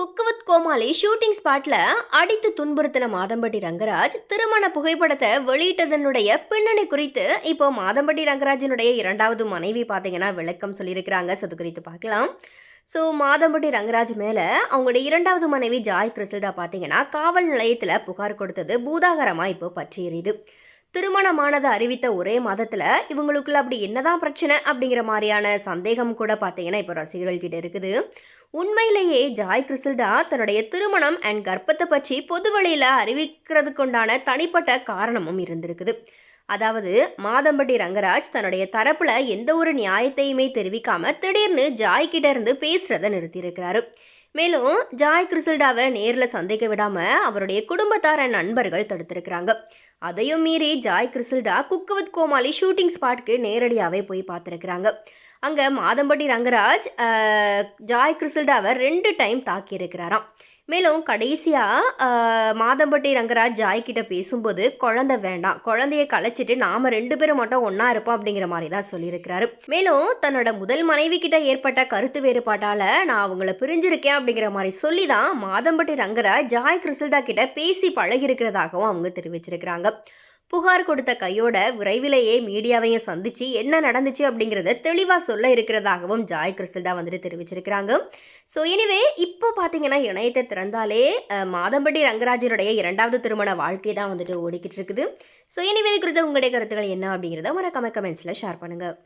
குக்குவத் கோமாளி shooting ஸ்பாட்ல அடித்து துன்புறுத்தின மாதம்பட்டி ரங்கராஜ் திருமண புகைப்படத்தை வெளியிட்டதனுடைய பின்னணி குறித்து இப்போ மாதம்பட்டி ரங்கராஜனுடைய இரண்டாவது மனைவி பார்த்தீங்கன்னா விளக்கம் சொல்லியிருக்கிறாங்க. அது குறித்து பார்க்கலாம். ஸோ மாதம்பட்டி ரங்கராஜ் மேலே அவங்களுடைய இரண்டாவது மனைவி ஜாய் கிறிஸ்டா பார்த்தீங்கன்னா காவல் நிலையத்தில் புகார் கொடுத்தது பூதாகரமாக இப்போ பற்றி எரியுது. திருமணமானதை அறிவித்த ஒரே மாதத்தில் இவங்களுக்குள்ள அப்படி என்னதான் பிரச்சனை அப்படிங்கிற மாதிரியான சந்தேகம் கூட பார்த்தீங்கன்னா இப்போ ரசிகர்கள் கிட்ட இருக்குது. உண்மையிலேயே ஜாய் கிறிஸ்டா தன்னுடைய திருமணம் அண்ட் கர்ப்பத்தை பற்றி பொதுவெளியில் அறிவிக்கிறதுக்குண்டான தனிப்பட்ட காரணமும் இருந்திருக்குது. அதாவது மாதம்பட்டி ரங்கராஜ் தன்னுடைய தரப்புல எந்த ஒரு நியாயத்தையுமே தெரிவிக்காம திடீர்னு ஜாய் கிட்ட இருந்து பேசுறத நிறுத்தியிருக்கிறாரு. மேலும் ஜாய் கிறிஸ்டாவை நேரில் சந்திக்க விடாமல் அவருடைய குடும்பத்தார நண்பர்கள் தடுத்திருக்கிறாங்க. அதையும் மீறி Joy Crista cook with Comali shooting ஸ்பாட்க்கு நேரடியாகவே போய் பார்த்துருக்குறாங்க. அங்கே மாதம்பட்டி ரங்கராஜ் ஜாய் கிறிஸ்டாவை ரெண்டு டைம் தாக்கியிருக்கிறாராம். மேலும் கடைசியாக மாதம்பட்டி ரங்கராஜ் ஜாய் கிட்ட பேசும்போது குழந்தை வேண்டாம். குழந்தைய கலைச்சிட்டு நாம ரெண்டு பேரும் மட்டும் ஒன்றா இருப்போம் அப்படிங்கிற மாதிரி தான் சொல்லியிருக்கிறாரு. மேலும் தன்னோட முதல் மனைவி கிட்ட ஏற்பட்ட கருத்து வேறுபாட்டால் நான் அவங்கள பிரிஞ்சிருக்கேன் அப்படிங்கிற மாதிரி சொல்லி தான் மாதம்பட்டி ரங்கராஜ் ஜாய் கிறிஸ்டா கிட்ட பேசி பழகியிருக்கிறதாகவும் அவங்க தெரிவிச்சிருக்கிறாங்க. புகார் கொடுத்த கையோட விரைவிலேயே மீடியாவையும் சந்திச்சு என்ன நடந்துச்சு அப்படிங்கிறத தெளிவாக சொல்ல இருக்கிறதாகவும் ஜாய் கிறிஸ்டா வந்துட்டு தெரிவிச்சிருக்கிறாங்க. ஸோ எனிவே இப்போ பார்த்தீங்கன்னா இணையத்தை திறந்தாலே மாதம்பட்டி ரங்கராஜனுடைய இரண்டாவது திருமண வாழ்க்கை தான் வந்துட்டு ஓடிக்கிட்டு இருக்குது. ஸோ எனிவே குறித்த உங்களுடைய கருத்துக்கள் என்ன அப்படிங்கிறத மறக்காம கமெண்ட்ஸில் ஷேர் பண்ணுங்கள்